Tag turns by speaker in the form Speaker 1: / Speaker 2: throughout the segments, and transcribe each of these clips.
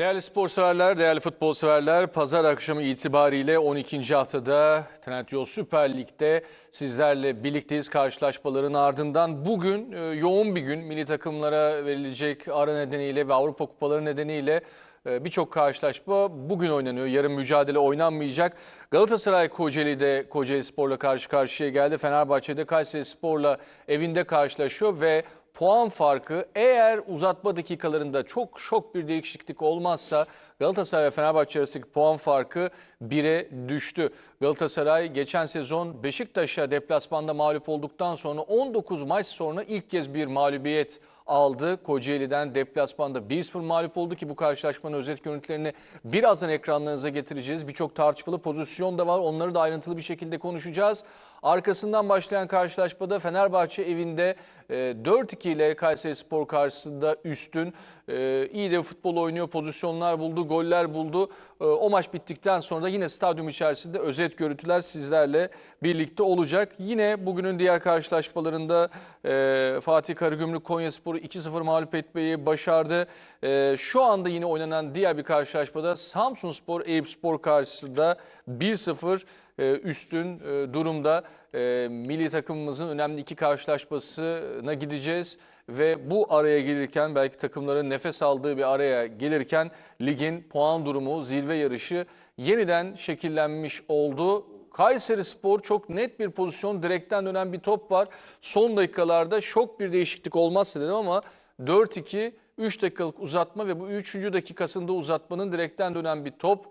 Speaker 1: Değerli spor severler, değerli futbol severler, pazar akşamı itibariyle 12. haftada Trendyol Süper Lig'de sizlerle birlikteyiz. Karşılaşmaların ardından bugün e, yoğun bir gün milli takımlara verilecek ara nedeniyle ve Avrupa Kupaları nedeniyle e, birçok karşılaşma bugün oynanıyor. Yarın mücadele oynanmayacak. Galatasaray Kocaeli'de Kocaeli Spor'la karşı karşıya geldi. Fenerbahçe'de Kayseri Spor'la evinde karşılaşıyor ve puan farkı eğer uzatma dakikalarında çok şok bir değişiklik olmazsa Galatasaray ve Fenerbahçe arasındaki puan farkı 1'e düştü. Galatasaray geçen sezon Beşiktaş'a deplasmanda mağlup olduktan sonra 19 maç sonra ilk kez bir mağlubiyet aldı. Kocaeli'den deplasmanda 1-0 mağlup oldu ki bu karşılaşmanın özet görüntülerini birazdan ekranlarınıza getireceğiz. Birçok tartışmalı pozisyon da var. Onları da ayrıntılı bir şekilde konuşacağız. Arkasından başlayan karşılaşmada Fenerbahçe evinde e, 4-2 ile Kayseri Spor karşısında üstün. E, iyi de futbol oynuyor, pozisyonlar buldu, goller buldu. E, O maç bittikten sonra da yine stadyum içerisinde özet görüntüler sizlerle birlikte olacak. Yine bugünün diğer karşılaşmalarında e, Fatih Karagümrük Konyaspor'u 2-0 mağlup etmeyi başardı. E, Şu anda yine oynanan diğer bir karşılaşmada Samsunspor Eyüpspor karşısında 1-0 e, üstün e, durumda. E, Milli takımımızın önemli iki karşılaşmasına gideceğiz ve bu araya gelirken belki takımların nefes aldığı bir araya gelirken ligin puan durumu, zirve yarışı yeniden şekillenmiş oldu. Kayseri Spor çok net bir pozisyon, direkten dönen bir top var. Son dakikalarda şok bir değişiklik olmazsa dedim ama 4-2, 3 dakikalık uzatma ve bu 3. dakikasında uzatmanın direkten dönen bir top.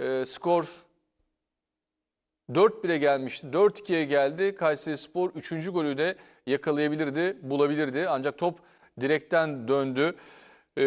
Speaker 1: E, skor 4-1'e gelmişti. 4-2'ye geldi. Kayseri Spor 3. golü de yakalayabilirdi, bulabilirdi. Ancak top direkten döndü. Ee,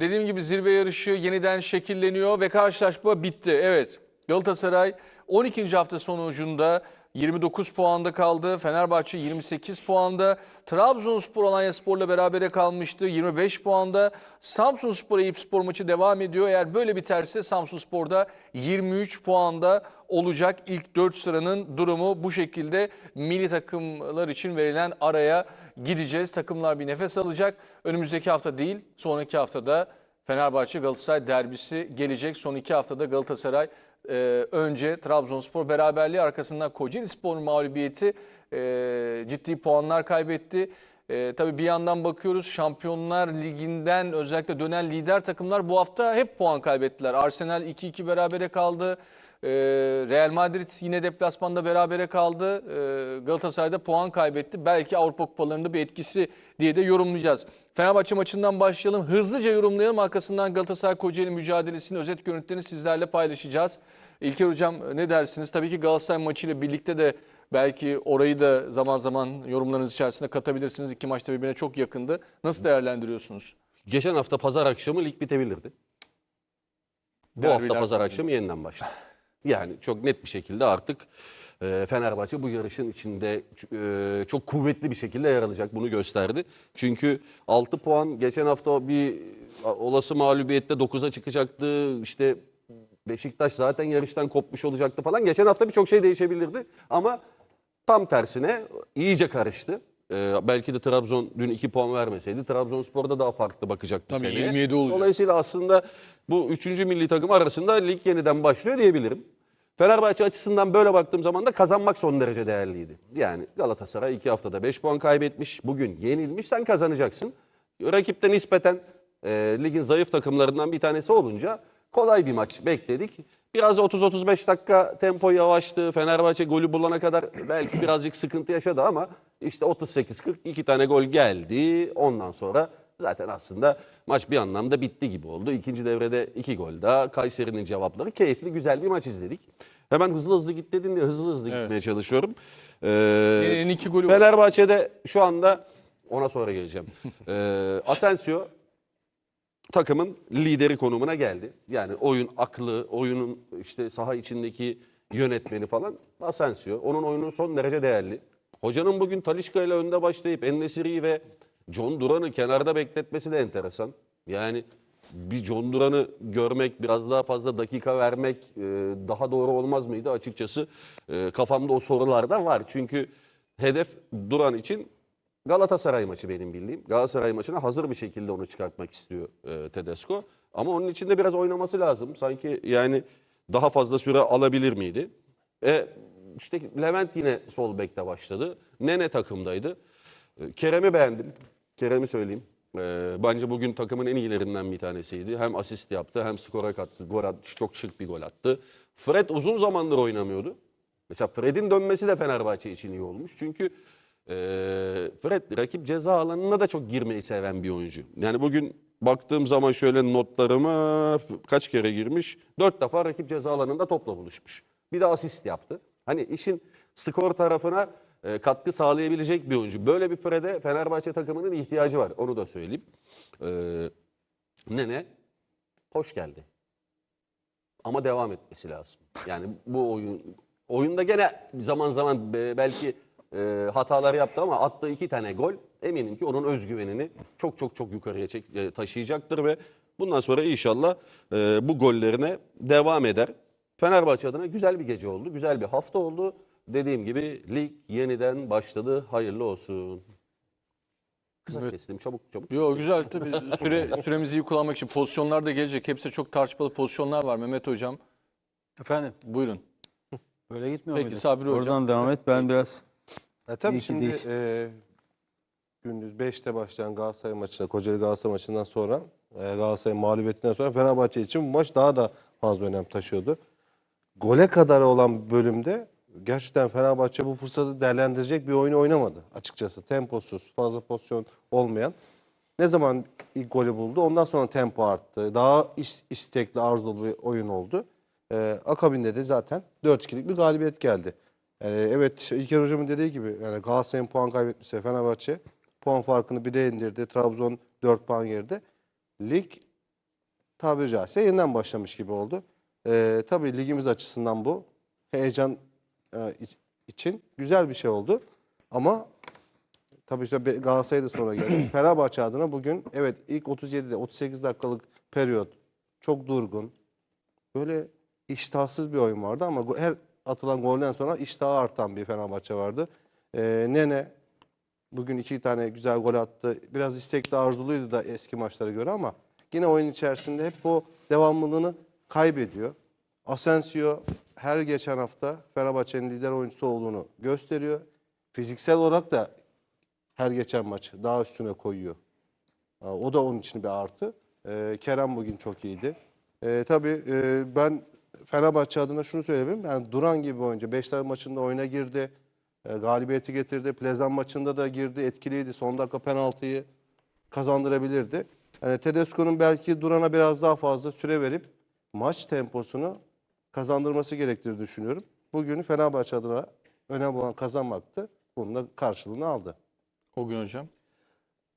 Speaker 1: dediğim gibi zirve yarışı yeniden şekilleniyor ve karşılaşma bitti. Evet Galatasaray 12. hafta sonucunda 29 puanda kaldı. Fenerbahçe 28 puanda. Trabzonspor Alanyaspor'la berabere kalmıştı 25 puanda. Samsunspor Eyüpspor maçı devam ediyor. Eğer böyle biterse Samsunspor'da 23 puanda olacak. İlk 4 sıranın durumu bu şekilde. Milli takımlar için verilen araya gideceğiz. Takımlar bir nefes alacak. Önümüzdeki hafta değil, sonraki haftada Fenerbahçe Galatasaray derbisi gelecek. Son iki haftada Galatasaray e, önce Trabzonspor beraberliği arkasından Kocaeli Spor mağlubiyeti e, ciddi puanlar kaybetti. E, tabii bir yandan bakıyoruz Şampiyonlar Ligi'nden özellikle dönen lider takımlar bu hafta hep puan kaybettiler. Arsenal 2-2 berabere kaldı. E, Real Madrid yine deplasmanda berabere kaldı. E, Galatasaray'da puan kaybetti. Belki Avrupa Kupalarında bir etkisi diye de yorumlayacağız. Fenerbahçe maçından başlayalım. Hızlıca yorumlayalım. Arkasından Galatasaray Kocaeli mücadelesinin özet görüntülerini sizlerle paylaşacağız. İlker Hocam ne dersiniz? Tabii ki Galatasaray maçıyla birlikte de belki orayı da zaman zaman yorumlarınız içerisinde katabilirsiniz. İki maçta birbirine çok yakındı. Nasıl değerlendiriyorsunuz?
Speaker 2: Geçen hafta pazar akşamı lig bitebilirdi. Bu
Speaker 1: Derbiler
Speaker 2: hafta pazar akşamı yeniden başladı. Yani çok net bir şekilde artık e, Fenerbahçe bu yarışın içinde e, çok kuvvetli bir şekilde yer alacak. Bunu gösterdi. Çünkü 6 puan geçen hafta bir olası mağlubiyette 9'a çıkacaktı. İşte Beşiktaş zaten yarıştan kopmuş olacaktı falan. Geçen hafta birçok şey değişebilirdi. Ama tam tersine iyice karıştı. Ee, belki de Trabzon dün 2 puan vermeseydi Trabzonspor'da daha farklı bakacaktı
Speaker 1: Tabii,
Speaker 2: seneye.
Speaker 1: 27 olacak.
Speaker 2: Dolayısıyla aslında bu 3. milli takım arasında lig yeniden başlıyor diyebilirim. Fenerbahçe açısından böyle baktığım zaman da kazanmak son derece değerliydi. Yani Galatasaray 2 haftada 5 puan kaybetmiş. Bugün yenilmiş sen kazanacaksın. Rakipte nispeten e, ligin zayıf takımlarından bir tanesi olunca kolay bir maç bekledik. Biraz 30-35 dakika tempo yavaştı. Fenerbahçe golü bulana kadar belki birazcık sıkıntı yaşadı ama işte 38-40 iki tane gol geldi. Ondan sonra zaten aslında maç bir anlamda bitti gibi oldu. İkinci devrede iki gol daha. Kayseri'nin cevapları keyifli güzel bir maç izledik. Hemen hızlı hızlı git dedin de hızlı hızlı
Speaker 1: Evet.
Speaker 2: gitmeye çalışıyorum. Ee,
Speaker 1: iki golü var.
Speaker 2: Fenerbahçe'de şu anda ona sonra geleceğim. Ee, Asensio takımın lideri konumuna geldi. Yani oyun aklı, oyunun işte saha içindeki yönetmeni falan Asensio. Onun oyunu son derece değerli. Hocanın bugün Talişka ile önde başlayıp Ennesiri'yi ve John Duran'ı kenarda bekletmesi de enteresan. Yani bir John Duran'ı görmek, biraz daha fazla dakika vermek e, daha doğru olmaz mıydı açıkçası? E, Kafamda o sorular da var. Çünkü hedef Duran için Galatasaray maçı benim bildiğim. Galatasaray maçına hazır bir şekilde onu çıkartmak istiyor e, Tedesco. Ama onun için de biraz oynaması lazım. Sanki yani daha fazla süre alabilir miydi? E, işte Levent yine sol bekte başladı. Nene takımdaydı. E, Kerem'i beğendim. Kerem'i söyleyeyim. E, bence bugün takımın en iyilerinden bir tanesiydi. Hem asist yaptı hem skora kattı. Gol attı. Çok şık bir gol attı. Fred uzun zamandır oynamıyordu. Mesela Fred'in dönmesi de Fenerbahçe için iyi olmuş. Çünkü e, Fred rakip ceza alanına da çok girmeyi seven bir oyuncu. Yani bugün baktığım zaman şöyle notlarıma kaç kere girmiş? Dört defa rakip ceza alanında topla buluşmuş. Bir de asist yaptı. Hani işin skor tarafına e, katkı sağlayabilecek bir oyuncu. Böyle bir Fred'e Fenerbahçe takımının ihtiyacı var. Onu da söyleyeyim. E, Nene hoş geldi. Ama devam etmesi lazım. Yani bu oyun oyunda gene zaman zaman be- belki e, hatalar yaptı ama attığı iki tane gol eminim ki onun özgüvenini çok çok çok yukarıya çek, e, taşıyacaktır ve bundan sonra inşallah e, bu gollerine devam eder. Fenerbahçe adına güzel bir gece oldu, güzel bir hafta oldu. Dediğim gibi lig yeniden başladı. Hayırlı olsun. Kısa
Speaker 1: Evet.
Speaker 2: kestim çabuk çabuk.
Speaker 1: Yo güzel tabii süre, süremizi iyi kullanmak için pozisyonlar da gelecek. Hepsi çok tartışmalı pozisyonlar var Mehmet Hocam.
Speaker 3: Efendim
Speaker 1: Buyurun.
Speaker 3: böyle gitmiyor
Speaker 1: Peki,
Speaker 3: muydu?
Speaker 1: Sabri Hocam.
Speaker 3: Oradan devam et ben biraz
Speaker 4: E tabii
Speaker 3: İyi
Speaker 4: şimdi
Speaker 3: değil.
Speaker 4: e, gündüz 5'te başlayan Galatasaray maçına, Kocaeli Galatasaray maçından sonra e, Galatasaray mağlubiyetinden sonra Fenerbahçe için bu maç daha da fazla önem taşıyordu. Gole kadar olan bölümde gerçekten Fenerbahçe bu fırsatı değerlendirecek bir oyunu oynamadı açıkçası. Temposuz, fazla pozisyon olmayan. Ne zaman ilk golü buldu ondan sonra tempo arttı. Daha is- istekli, arzulu bir oyun oldu. Ee, akabinde de zaten 4-2'lik bir galibiyet geldi. Yani evet İlker Hocam'ın dediği gibi yani Galatasaray'ın puan kaybetmesi Fenerbahçe puan farkını 1'e indirdi. Trabzon 4 puan geride. Lig tabiri caizse yeniden başlamış gibi oldu. Ee, tabii ligimiz açısından bu heyecan e, iç- için güzel bir şey oldu. Ama tabii işte Galatasaray da sonra geldi. Fenerbahçe adına bugün evet ilk 37'de 38 dakikalık periyot çok durgun. Böyle iştahsız bir oyun vardı ama her atılan golden sonra iştahı artan bir Fenerbahçe vardı. Ee, Nene bugün iki tane güzel gol attı. Biraz istekli arzuluydu da eski maçlara göre ama yine oyun içerisinde hep bu devamlılığını kaybediyor. Asensio her geçen hafta Fenerbahçe'nin lider oyuncusu olduğunu gösteriyor. Fiziksel olarak da her geçen maç daha üstüne koyuyor. O da onun için bir artı. Ee, Kerem bugün çok iyiydi. Ee, tabii e, ben Fenerbahçe adına şunu söyleyebilirim. Yani Duran gibi oyuncu. Beşiktaş maçında oyuna girdi. E, galibiyeti getirdi. Plezan maçında da girdi. Etkiliydi. Son dakika penaltıyı kazandırabilirdi. Yani Tedesco'nun belki Duran'a biraz daha fazla süre verip maç temposunu kazandırması gerektiğini düşünüyorum. Bugün Fenerbahçe adına önemli olan kazanmaktı. Bunun da karşılığını aldı.
Speaker 1: O gün hocam.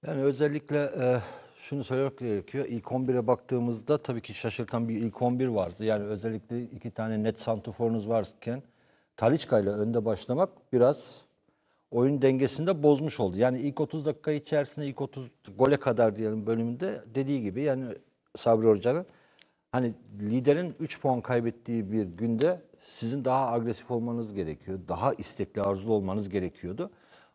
Speaker 5: Yani özellikle e, şunu söylemek gerekiyor. İlk 11'e baktığımızda tabii ki şaşırtan bir ilk 11 vardı. Yani özellikle iki tane net santroforunuz varken Talisca ile önde başlamak biraz oyun dengesini de bozmuş oldu. Yani ilk 30 dakika içerisinde ilk 30 gole kadar diyelim bölümünde dediği gibi yani Sabri Hoca'nın hani liderin 3 puan kaybettiği bir günde sizin daha agresif olmanız gerekiyor. Daha istekli, arzulu olmanız gerekiyordu.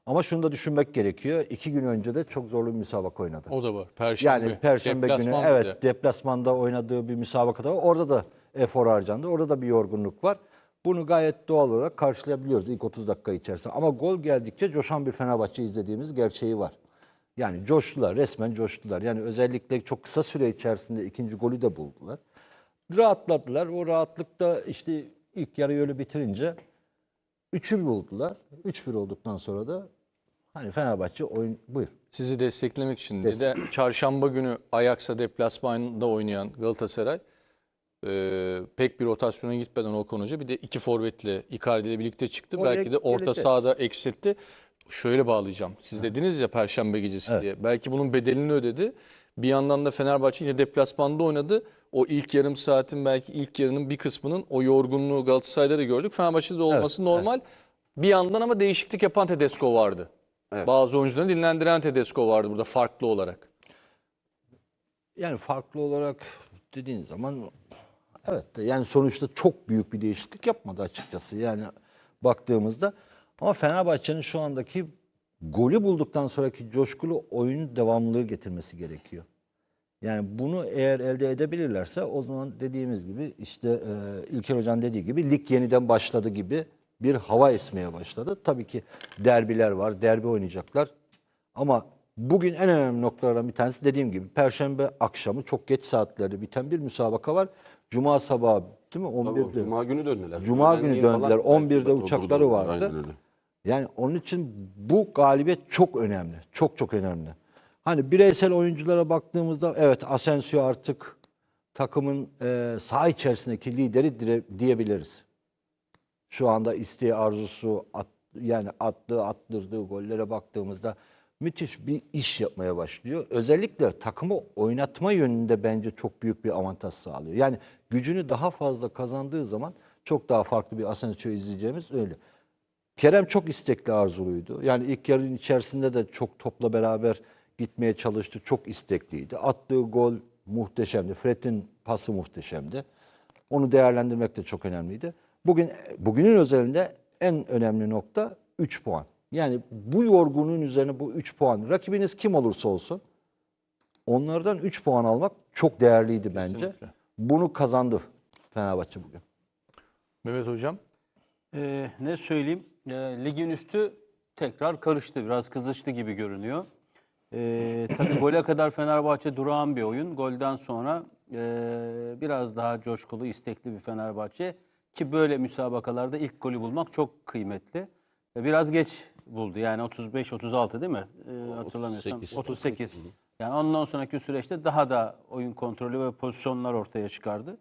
Speaker 5: Ama şunu da düşünmek gerekiyor. İki gün önce de çok zorlu bir müsabaka oynadı.
Speaker 1: O da var. Perşembe.
Speaker 5: Yani Perşembe günü
Speaker 1: Deplasman bir
Speaker 5: evet
Speaker 1: de.
Speaker 5: deplasmanda oynadığı bir müsabakada var. Orada da efor harcandı. Orada da bir yorgunluk var. Bunu gayet doğal olarak karşılayabiliyoruz ilk 30 dakika içerisinde. Ama gol geldikçe coşan bir Fenerbahçe izlediğimiz gerçeği var. Yani coştular, resmen coştular. Yani özellikle çok kısa süre içerisinde ikinci golü de buldular. Rahatladılar. O rahatlıkta işte ilk yarıyı öyle bitirince 3'ü buldular. 3-1 olduktan sonra da hani Fenerbahçe oyun buyur.
Speaker 1: Sizi desteklemek için bir de çarşamba günü Ajax'a deplasmanda oynayan Galatasaray e, pek bir rotasyona gitmeden Okan Hoca bir de iki forvetle Icardi ile birlikte çıktı.
Speaker 5: Oraya
Speaker 1: Belki de orta
Speaker 5: geleceğiz.
Speaker 1: sahada eksiltti. Şöyle bağlayacağım. Siz dediniz ya Perşembe gecesi diye. Belki bunun bedelini ödedi. Bir yandan da Fenerbahçe yine deplasmanda oynadı. O ilk yarım saatin belki ilk yarının bir kısmının o yorgunluğu Galatasaray'da da gördük. Fenerbahçe'de de olması normal. Bir yandan ama değişiklik yapan Tedesco vardı. Bazı oyuncuları dinlendiren Tedesco vardı burada farklı olarak.
Speaker 5: Yani farklı olarak dediğin zaman evet de yani sonuçta çok büyük bir değişiklik yapmadı açıkçası. Yani baktığımızda ama Fenerbahçe'nin şu andaki golü bulduktan sonraki coşkulu oyun devamlılığı getirmesi gerekiyor. Yani bunu eğer elde edebilirlerse o zaman dediğimiz gibi işte e, İlker Hoca'nın dediği gibi lig yeniden başladı gibi bir hava esmeye başladı. Tabii ki derbiler var, derbi oynayacaklar. Ama bugün en önemli noktalardan bir tanesi dediğim gibi Perşembe akşamı çok geç saatlerde biten bir müsabaka var. Cuma sabahı değil mi?
Speaker 2: Tabii
Speaker 5: 11'de.
Speaker 2: Cuma günü döndüler.
Speaker 5: Cuma günü
Speaker 2: Öğlenleyin falan
Speaker 5: döndüler. 11'de
Speaker 2: belki
Speaker 5: uçakları vardı.
Speaker 2: Aynen öyle.
Speaker 5: Yani onun için bu galibiyet çok önemli. Çok çok önemli. Hani bireysel oyunculara baktığımızda evet Asensio artık takımın e, saha içerisindeki lideri dire- diyebiliriz. Şu anda isteği, arzusu, at- yani attığı, attırdığı gollere baktığımızda müthiş bir iş yapmaya başlıyor. Özellikle takımı oynatma yönünde bence çok büyük bir avantaj sağlıyor. Yani gücünü daha fazla kazandığı zaman çok daha farklı bir Asensio izleyeceğimiz öyle. Kerem çok istekli arzuluydu. Yani ilk yarının içerisinde de çok topla beraber gitmeye çalıştı. Çok istekliydi. Attığı gol muhteşemdi. Fred'in pası muhteşemdi. Onu değerlendirmek de çok önemliydi. Bugün bugünün özelinde en önemli nokta 3 puan. Yani bu yorgunluğun üzerine bu 3 puan. Rakibiniz kim olursa olsun onlardan 3 puan almak çok değerliydi bence. Bunu kazandı Fenerbahçe bugün.
Speaker 1: Mehmet Hocam.
Speaker 3: Ee, ne söyleyeyim? Ee, ligin üstü tekrar karıştı. Biraz kızıştı gibi görünüyor. Ee, tabii gole kadar Fenerbahçe durağan bir oyun. Golden sonra ee, biraz daha coşkulu, istekli bir Fenerbahçe. Ki böyle müsabakalarda ilk golü bulmak çok kıymetli. Ee, Biraz geç buldu. Yani 35-36 değil mi? Ee, hatırlamıyorsam.
Speaker 2: 38.
Speaker 3: 38. Yani ondan sonraki süreçte daha da oyun kontrolü ve pozisyonlar ortaya çıkardı.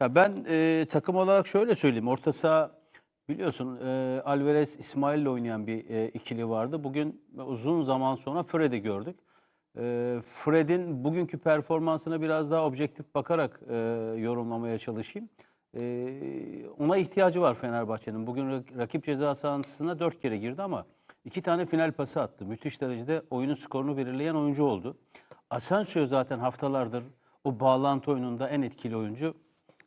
Speaker 3: Ya ben e, takım olarak şöyle söyleyeyim. Orta saha biliyorsun e, Alvarez İsmail'le oynayan bir e, ikili vardı. Bugün uzun zaman sonra Fred'i gördük. E, Fred'in bugünkü performansına biraz daha objektif bakarak e, yorumlamaya çalışayım. E, ona ihtiyacı var Fenerbahçe'nin. Bugün rak- rakip ceza sahasına dört kere girdi ama iki tane final pası attı. Müthiş derecede oyunun skorunu belirleyen oyuncu oldu. Asensio zaten haftalardır o bağlantı oyununda en etkili oyuncu.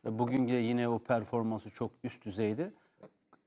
Speaker 3: E, Bugün de yine o performansı çok üst düzeydi.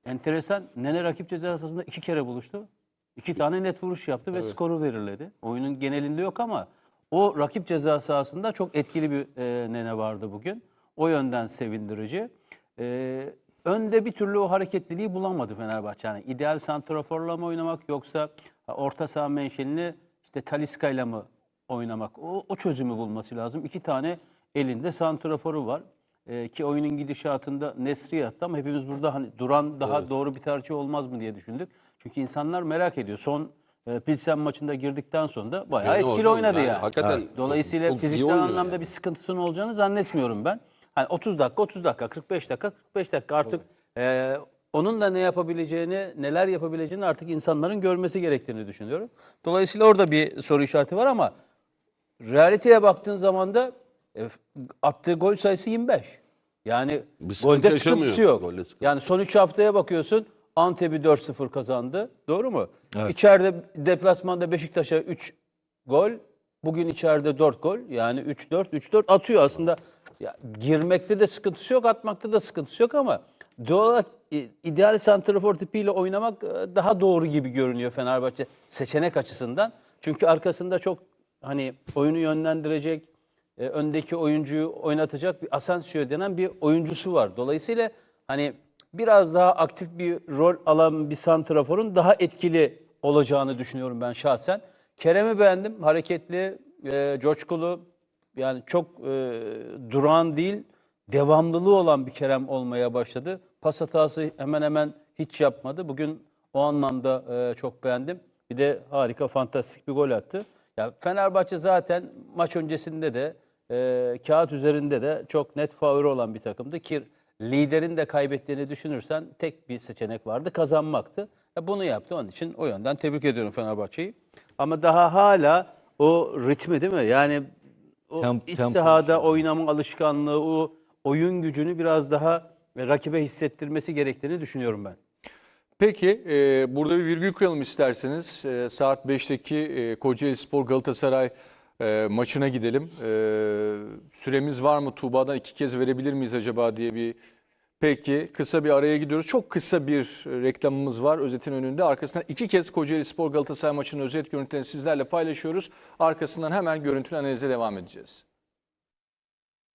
Speaker 3: Enteresan. Nene rakip ceza sahasında iki kere buluştu. İki tane net vuruş yaptı ve skoru belirledi. Oyunun genelinde yok ama o rakip ceza sahasında çok etkili bir e, Nene vardı bugün. O yönden sevindirici. E, önde bir türlü o hareketliliği bulamadı Fenerbahçe. Yani ideal santraforla mı oynamak yoksa orta saha menşelini işte Taliska'yla mı oynamak? O, o çözümü bulması lazım. İki tane elinde santraforu var. Ee, ki oyunun gidişatında Nesri yattı ama hepimiz burada hani duran daha doğru bir tercih olmaz mı diye düşündük. Çünkü insanlar merak ediyor. Son e, Pilsen maçında girdikten sonra da bayağı
Speaker 2: Yani
Speaker 3: etkili oynadı
Speaker 2: yani
Speaker 3: yani.
Speaker 2: hakikaten
Speaker 3: Dolayısıyla
Speaker 2: iyi
Speaker 3: fiziksel anlamda
Speaker 2: yani.
Speaker 3: bir sıkıntısının olacağını zannetmiyorum ben. Hani 30 dakika 30 dakika 45 dakika 45 dakika artık e, onun da ne yapabileceğini, neler yapabileceğini artık insanların görmesi gerektiğini düşünüyorum. Dolayısıyla orada bir soru işareti var ama realiteye baktığın zaman da e, attığı gol sayısı 25. Yani
Speaker 2: Bir sıkıntı
Speaker 3: golde
Speaker 2: yaşamıyor.
Speaker 3: sıkıntısı yok.
Speaker 2: Golde sıkıntı.
Speaker 3: Yani son 3 haftaya bakıyorsun Antep'i 4-0 kazandı. Doğru mu? İçeride deplasmanda Beşiktaş'a 3 gol. Bugün içeride 4 gol. Yani 3-4, 3-4 atıyor aslında. Ya, girmekte de sıkıntısı yok, atmakta da sıkıntısı yok ama doğal olarak i- ideal santrafor tipiyle oynamak e, daha doğru gibi görünüyor Fenerbahçe seçenek açısından. Çünkü arkasında çok hani oyunu yönlendirecek, e, öndeki oyuncuyu oynatacak bir Asensio denen bir oyuncusu var. Dolayısıyla hani biraz daha aktif bir rol alan bir santraforun daha etkili olacağını düşünüyorum ben şahsen. Kerem'i beğendim. Hareketli, e, coşkulu, yani çok e, durağan değil, devamlılığı olan bir Kerem olmaya başladı. Pas hatası hemen hemen hiç yapmadı. Bugün o anlamda e, çok beğendim. Bir de harika, fantastik bir gol attı. Ya Fenerbahçe zaten maç öncesinde de e, kağıt üzerinde de çok net favori olan bir takımdı ki liderin de kaybettiğini düşünürsen tek bir seçenek vardı kazanmaktı. Ya bunu yaptı onun için o yönden tebrik ediyorum Fenerbahçe'yi. Ama daha hala o ritmi değil mi? Yani o
Speaker 5: Tem-
Speaker 3: sahada oynama alışkanlığı, o oyun gücünü biraz daha rakibe hissettirmesi gerektiğini düşünüyorum ben.
Speaker 1: Peki e, burada bir virgül koyalım isterseniz. E, saat 5'teki e, Kocaeli Spor Galatasaray e, maçına gidelim. E, süremiz var mı Tuğba'dan iki kez verebilir miyiz acaba diye bir Peki kısa bir araya gidiyoruz. Çok kısa bir reklamımız var özetin önünde. Arkasından iki kez Kocaeli Spor Galatasaray maçının özet görüntülerini sizlerle paylaşıyoruz. Arkasından hemen görüntülü analize devam edeceğiz.